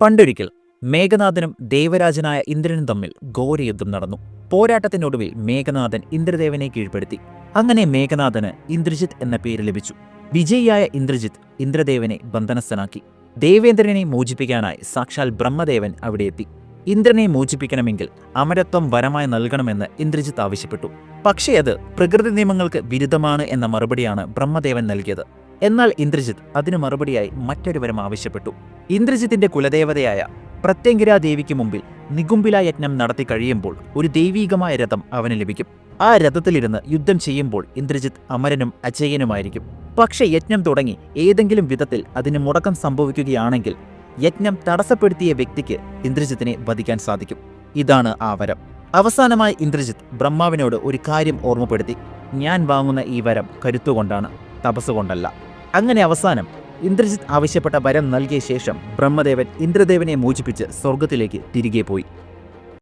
പണ്ടൊരിക്കൽ മേഘനാഥനും ദേവരാജനായ ഇന്ദ്രനും തമ്മിൽ ഘോരയുദ്ധം നടന്നു. പോരാട്ടത്തിനൊടുവിൽ മേഘനാഥൻ ഇന്ദ്രദേവനെ കീഴ്പ്പെടുത്തി. അങ്ങനെ മേഘനാഥന് ഇന്ദ്രജിത്ത് എന്ന പേര് ലഭിച്ചു. വിജയിയായ ഇന്ദ്രജിത്ത് ഇന്ദ്രദേവനെ ബന്ധനസ്ഥനാക്കി. ദേവേന്ദ്രനെ മോചിപ്പിക്കാനായി സാക്ഷാൽ ബ്രഹ്മദേവൻ അവിടെ എത്തി. ഇന്ദ്രനെ മോചിപ്പിക്കണമെങ്കിൽ അമരത്വം വരമായി നൽകണമെന്ന് ഇന്ദ്രജിത്ത് ആവശ്യപ്പെട്ടു. പക്ഷേ അത് പ്രകൃതി നിയമങ്ങൾക്ക് വിരുദ്ധമാണ് എന്ന മറുപടിയാണ് ബ്രഹ്മദേവൻ നൽകിയത്. എന്നാൽ ഇന്ദ്രജിത്ത് അതിനു മറുപടിയായി മറ്റൊരു വരം ആവശ്യപ്പെട്ടു. ഇന്ദ്രജിത്തിന്റെ കുലദേവതയായ പ്രത്യങ്കിരാ ദേവിക്ക് മുമ്പിൽ നികുംബില യജ്ഞം നടത്തി കഴിയുമ്പോൾ ഒരു ദൈവീകമായ രഥം അവന് ലഭിക്കും. ആ രഥത്തിലിരുന്ന് യുദ്ധം ചെയ്യുമ്പോൾ ഇന്ദ്രജിത്ത് അമരനും അജയനുമായിരിക്കും. പക്ഷേ യജ്ഞം തുടങ്ങി ഏതെങ്കിലും വിധത്തിൽ അതിന് മുടക്കം സംഭവിക്കുകയാണെങ്കിൽ യജ്ഞം തടസ്സപ്പെടുത്തിയ വ്യക്തിക്ക് ഇന്ദ്രജിത്തിനെ വധിക്കാൻ സാധിക്കും. ഇതാണ് ആ വരം. അവസാനമായി ഇന്ദ്രജിത്ത് ബ്രഹ്മാവിനോട് ഒരു കാര്യം ഓർമ്മപ്പെടുത്തി. ഞാൻ വാങ്ങുന്ന ഈ വരം കരുത്തുകൊണ്ടാണ് തപസ്സുകൊണ്ടല്ല. അങ്ങനെ അവസാനം ഇന്ദ്രജിത്ത് ആവശ്യപ്പെട്ട വരം നൽകിയ ശേഷം ബ്രഹ്മദേവൻ ഇന്ദ്രദേവനെ മോചിപ്പിച്ച് സ്വർഗത്തിലേക്ക് തിരികെ പോയി.